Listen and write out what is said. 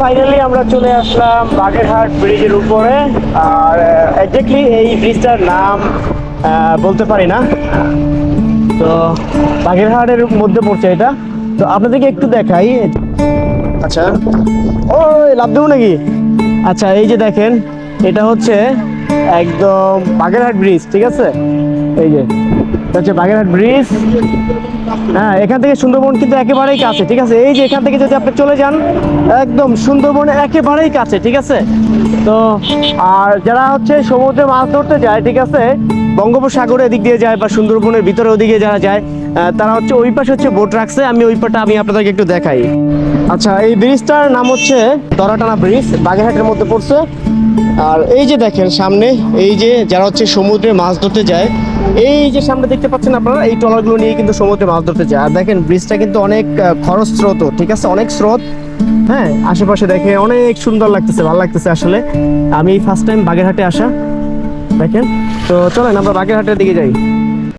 Finally আমরা চলে আসলাম বাগেরহাট ব্রিজের উপরে। আর এক্স্যাক্টলি এই ব্রিজটার নাম বলতে পারি না। তো বাগেরহাটের মধ্যে পড়ছে এটা। তো আপনাদেরকে একটু দেখাই। আচ্ছা। ও লাভ দেবো নাকি? আচ্ছা এই যে দেখেন, এটা হচ্ছে একদম বাগেরহাট ব্রিজ, ঠিক আছে? এই যে হচ্ছে বাগেরহাট ব্রিজ। হ্যাঁ এখান থেকে সুন্দরবন কিন্তু একেবারেই কাছে, ঠিক আছে? এই যে এখান থেকে যদি আপনি চলে যান, একদম সুন্দরবন একেবারেই কাছে, ঠিক আছে? তো, আর যারা হচ্ছে সমুদ্রে মাছ ধরতে যায়, ঠিক আছে, বঙ্গোপসাগরে এদিক দিয়ে যায় বা সুন্দরবনের ভিতরে ওদিকে যারা যায় তারা হচ্ছে ওই পাশে হচ্ছে বোট রাখছে। আমি ওই পাটা আমি আপনাদেরকে একটু দেখাই। আচ্ছা এই ব্রিজটার নাম হচ্ছে দরাটানা ব্রিজ। বাগেরহাটের মধ্যে পড়ছে। আর এই যে দেখেন সামনে, এই যে যারা হচ্ছে সমুদ্রে মাছ ধরতে যায়, এই যে সামনে দেখতে পাচ্ছেন আপনারা, এই ট্রলারগুলো নিয়ে কিন্তু সমুদ্রে মাছ ধরতে যায়। আর দেখেন, ব্রিজটা কিন্তু অনেক খরচ স্রোত ঠিক আছে? অনেক স্রোত। হ্যাঁ আশেপাশে দেখে অনেক সুন্দর লাগতেছে, ভালো লাগতেছে আসলে। আমি ফার্স্ট টাইম বাগেরহাটে আসা, দেখেন? তো চলেন, আমরা বাগেরহাটের দিকে যাই।